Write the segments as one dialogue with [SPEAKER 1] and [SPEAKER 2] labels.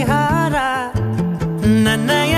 [SPEAKER 1] ಹರಿಹಾರ ನನ್ನಯ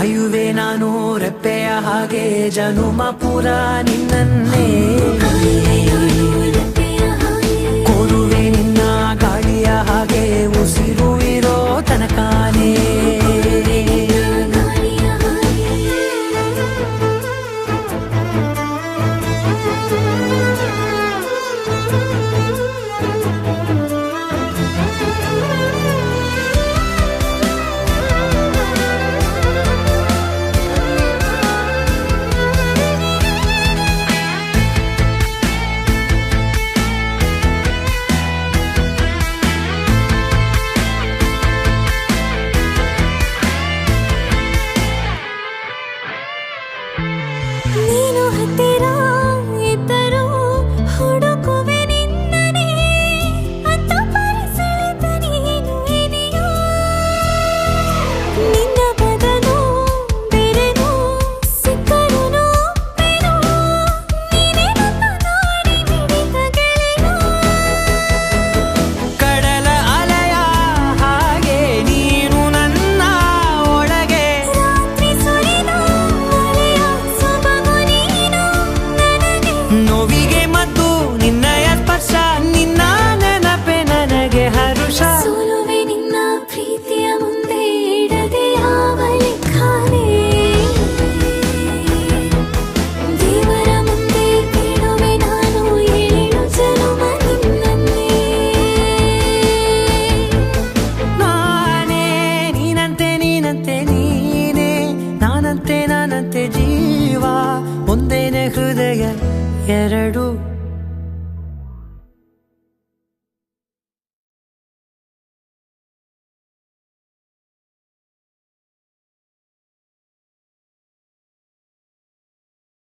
[SPEAKER 1] ಕಾಯುವೆ ನಾನು ರೆಪ್ಪೆಯ ಹಾಗೆ ಜನುಮ ಪುರ ನಿನ್ನನ್ನೇ. ವಾ ಒಂದೇನೆ ಹೃದಯ ಎರಡು